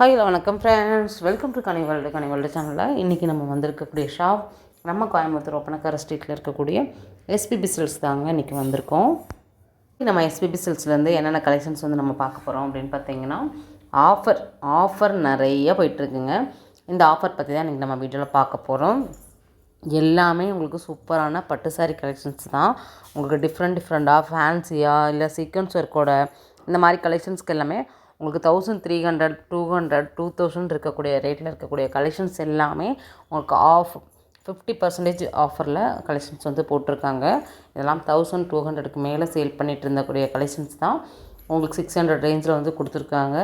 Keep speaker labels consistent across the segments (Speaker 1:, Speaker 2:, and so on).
Speaker 1: Hello வணக்கம் friends welcome to கனி கனிவல்டு கனி சேனலில் இன்றைக்கி நம்ம வந்திருக்கக்கூடிய ஷாப் நம்ம கோயம்புத்தூர் ஒப்பனக்கார ஸ்ட்ரீட்டில் இருக்கக்கூடிய எஸ்பிபி சில்ஸ் தாங்க இன்றைக்கி வந்திருக்கோம். நம்ம எஸ்பிபி சில்ஸ்லேருந்து என்னென்ன கலெக்ஷன்ஸ் வந்து நம்ம பார்க்க போகிறோம் அப்படின்னு பார்த்தீங்கன்னா ஆஃபர் ஆஃபர் நிறைய போயிட்டுருக்குங்க இந்த ஆஃபர் பற்றி தான் இன்றைக்கி நம்ம வீடியோவில் பார்க்க போகிறோம் எல்லாமே உங்களுக்கு சூப்பரான பட்டு சாரி கலெக்ஷன்ஸ் தான். உங்களுக்கு டிஃப்ரெண்ட் டிஃப்ரெண்ட்டாக ஃபேன்சியாக இல்லை சீக்வன்ஸ் ஒர்க்கோட இந்த மாதிரி கலெக்ஷன்ஸ்க்கு எல்லாமே உங்களுக்கு thousand three hundred two hundred two thousand இருக்கக்கூடிய ரேட்டில் இருக்கக்கூடிய கலெக்ஷன்ஸ் எல்லாமே உங்களுக்கு ஆஃப் ஃபிஃப்டி பர்சன்டேஜ் ஆஃபரில் கலெக்ஷன்ஸ் வந்து போட்டிருக்காங்க. இதெல்லாம் தௌசண்ட் டூ ஹண்ட்ரடுக்கு மேலே சேல் பண்ணிட்டு இருந்தக்கூடிய கலெக்ஷன்ஸ் தான் உங்களுக்கு சிக்ஸ் ஹண்ட்ரட் ரேஞ்சில் வந்து கொடுத்துருக்காங்க.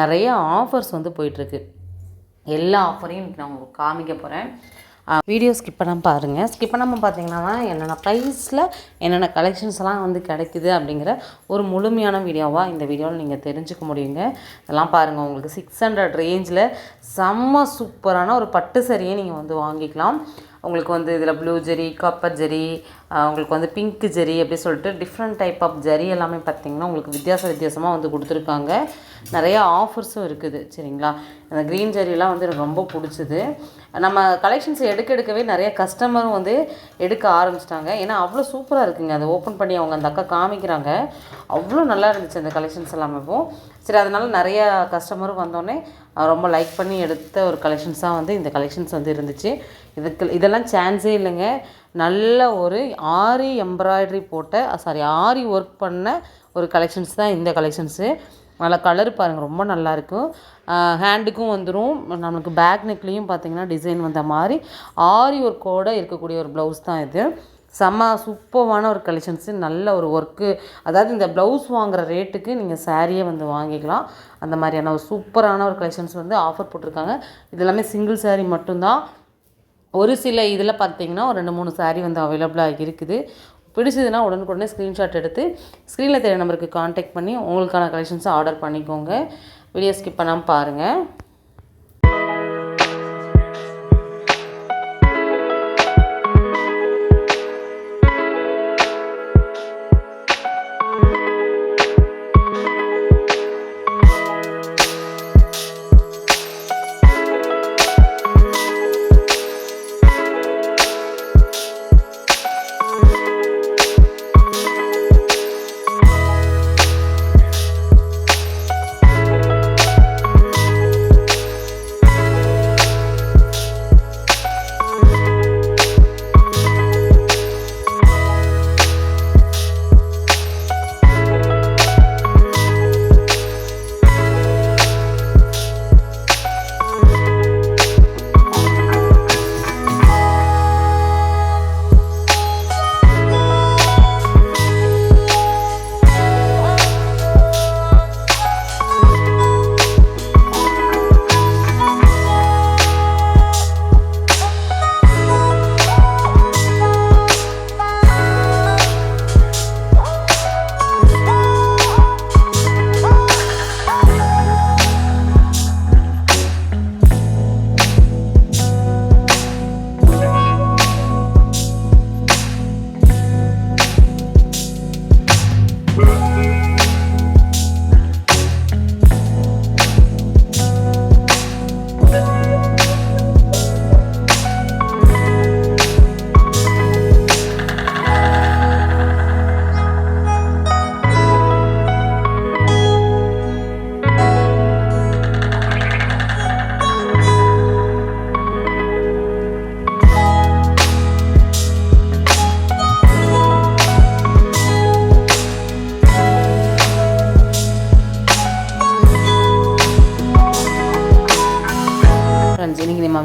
Speaker 1: நிறைய ஆஃபர்ஸ் வந்து போயிட்டுருக்கு எல்லா ஆஃபரையும் இன்றைக்கி நான் உங்களுக்கு காமிக்க போகிறேன் வீடியோ ஸ்கிப் பண்ணாமல் பாருங்கள் ஸ்கிப் பண்ணாமல் பார்த்தீங்கன்னா என்னென்ன ப்ரைஸில் என்னென்ன கலெக்ஷன்ஸ் எல்லாம் வந்து கிடைக்குது அப்படிங்கிற ஒரு முழுமையான வீடியோவாக இந்த வீடியோவில் நீங்கள் தெரிஞ்சுக்க முடியுங்க. இதெல்லாம் பாருங்கள் உங்களுக்கு சிக்ஸ் ஹண்ட்ரட் ரேஞ்சில் செம்ம சூப்பரான ஒரு பட்டு சரியை நீங்கள் வந்து வாங்கிக்கலாம். உங்களுக்கு வந்து இதில் ப்ளூ ஜெரி காப்பர் ஜெரி உங்களுக்கு வந்து பிங்க் ஜெரி அப்படி சொல்லிட்டு டிஃப்ரெண்ட் டைப் ஆஃப் ஜெரி எல்லாமே பார்த்திங்கன்னா உங்களுக்கு வித்தியாச வித்தியாசமாக வந்து கொடுத்துருக்காங்க. நிறைய ஆஃபர்ஸும் இருக்குது சரிங்களா? அந்த க்ரீன் ஜெரிலாம் வந்து எனக்கு ரொம்ப பிடிச்சிது. நம்ம கலெக்ஷன்ஸ் எடுக்க எடுக்கவே நிறைய கஸ்டமரும் வந்து எடுக்க ஆரம்பிச்சிட்டாங்க. ஏன்னா அவ்வளோ சூப்பராக இருக்குங்க. அதை ஓப்பன் பண்ணி அவங்க அந்த அக்கா காமிக்கிறாங்க. அவ்வளோ நல்லா இருந்துச்சு அந்த கலெக்ஷன்ஸ் எல்லாமே சரி அதனால் நிறையா கஸ்டமரும் வந்தோடனே ரொம்ப லைக் பண்ணி எடுத்த ஒரு கலெக்ஷன்ஸாக வந்து இந்த கலெக்ஷன்ஸ் வந்து இருந்துச்சு. இதுக்கு இதெல்லாம் சான்ஸே இல்லைங்க. நல்ல ஒரு ஆரி எம்ப்ராய்டரி போட்ட சாரி ஆரி ஒர்க் பண்ண ஒரு கலெக்ஷன்ஸ் தான் இந்த கலெக்ஷன்ஸு நல்லா கலர் பாருங்கள் ரொம்ப நல்லாயிருக்கும் ஹேண்டுக்கும் வந்துடும் நம்மளுக்கு பேக் நெக்லேயும் பார்த்தீங்கன்னா டிசைன் வந்த மாதிரி ஆரி ஒர்க்கோடு இருக்கக்கூடிய ஒரு ப்ளவுஸ் தான் இது. செம்ம சூப்பர்வான ஒரு கலெக்ஷன்ஸு நல்ல ஒரு ஒர்க்கு அதாவது இந்த ப்ளவுஸ் வாங்குற ரேட்டுக்கு நீங்கள் சாரியே வந்து வாங்கிக்கலாம். அந்த மாதிரியான ஒரு சூப்பரான ஒரு கலெக்ஷன்ஸ் வந்து ஆஃபர் போட்டிருக்காங்க. இது எல்லாமே சிங்கிள் சாரீ மட்டும்தான். ஒரு சில இதில் பார்த்தீங்கன்னா ஒரு ரெண்டு மூணு சாரீ வந்து அவைலபிளாக இருக்குது. பிடிச்சதுன்னா உடனுக்குடனே ஸ்க்ரீன்ஷாட் எடுத்து ஸ்க்ரீனில் தெரிய நம்பருக்கு காண்டாக்ட் பண்ணி உங்களுக்கான கலெக்ஷன்ஸை ஆர்டர் பண்ணிக்கோங்க. வீடியோ ஸ்கிப் பண்ணாமல் பாருங்கள்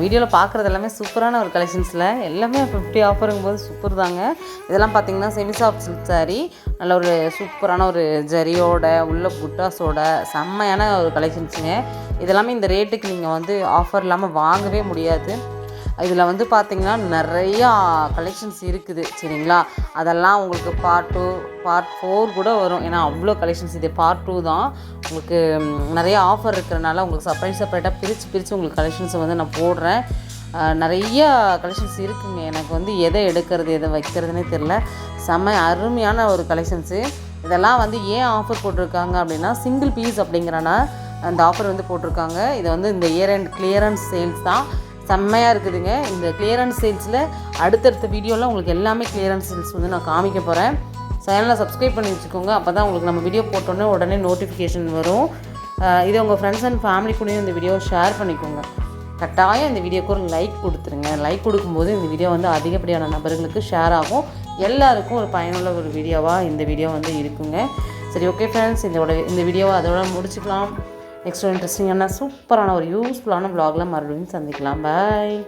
Speaker 1: வீடியோவில் பார்க்குறது எல்லாமே சூப்பரான ஒரு கலெக்ஷன்ஸில் எல்லாமே ஃபிஃப்டி ஆஃபருங்கும் போது சூப்பர் தாங்க இதெல்லாம் பார்த்தீங்கன்னா செமி சாஃப்ட் சில்க் saree நல்ல ஒரு சூப்பரான ஒரு ஜரியோட உள்ள புட்டாஸோட செம்மையான ஒரு கலெக்ஷன்ஸுங்க இதெல்லாமே இந்த ரேட்டுக்கு நீங்கள் வந்து ஆஃபர் இல்லாமல் வாங்கவே முடியாது. இதில் வந்து பார்த்திங்கன்னா நிறையா கலெக்ஷன்ஸ் இருக்குது சரிங்களா? அதெல்லாம் உங்களுக்கு பார்ட் டூ பார்ட் ஃபோர் கூட வரும். ஏன்னா அவ்வளோ கலெக்ஷன்ஸ் இது பார்ட் டூ தான். உங்களுக்கு நிறைய ஆஃபர் இருக்கிறனால உங்களுக்கு செப்பரேட் செப்பரேட்டாக பிரித்து பிரித்து உங்களுக்கு கலெக்ஷன்ஸை வந்து நான் போடுறேன். நிறைய கலெக்ஷன்ஸ் இருக்குங்க. எனக்கு வந்து எதை எடுக்கிறது எதை வைக்கிறதுனே தெரில செம்ம அருமையான ஒரு கலெக்ஷன்ஸு இதெல்லாம் வந்து ஏன் ஆஃபர் போட்டிருக்காங்க அப்படின்னா சிங்கிள் பீஸ் அப்படிங்கிறனா அந்த ஆஃபர் வந்து போட்டிருக்காங்க. இதை வந்து இந்த இயர் அண்ட் கிளியரன்ஸ் சேல்ஸ் தான். செம்மையாக இருக்குதுங்க. இந்த கிளியரன்ஸ் சேல்ஸில் அடுத்தடுத்த வீடியோவில் உங்களுக்கு எல்லாமே கிளியரன்ஸ் சேல்ஸ் வந்து நான் காமிக்க போகிறேன் சேனலை சப்ஸ்கிரைப் பண்ணி வச்சுக்கோங்க. அப்போ தான் உங்களுக்கு நம்ம வீடியோ போட்டோன்னே உடனே நோட்டிஃபிகேஷன் வரும். இதை உங்கள் ஃப்ரெண்ட்ஸ் அண்ட் ஃபேமிலி கூடயும் இந்த வீடியோவை ஷேர் பண்ணிக்கோங்க. கட்டாயம் இந்த வீடியோக்கு ஒரு லைக் கொடுத்துருங்க. லைக் கொடுக்கும்போது இந்த வீடியோ வந்து அதிகப்படியான நபர்களுக்கு ஷேர் ஆகும். எல்லாருக்கும் ஒரு பயனுள்ள ஒரு வீடியோவாக இந்த வீடியோ வந்து இருக்குங்க. சரி ஓகே ஃப்ரெண்ட்ஸ் இதோட இந்த வீடியோவை அதோட முடிச்சுக்கலாம். நெக்ஸ்ட் இன்ட்ரெஸ்டிங்கான சூப்பரான ஒரு யூஸ்ஃபுல்லான vlogல மறுபடியும் சந்திக்கலாம். பாய்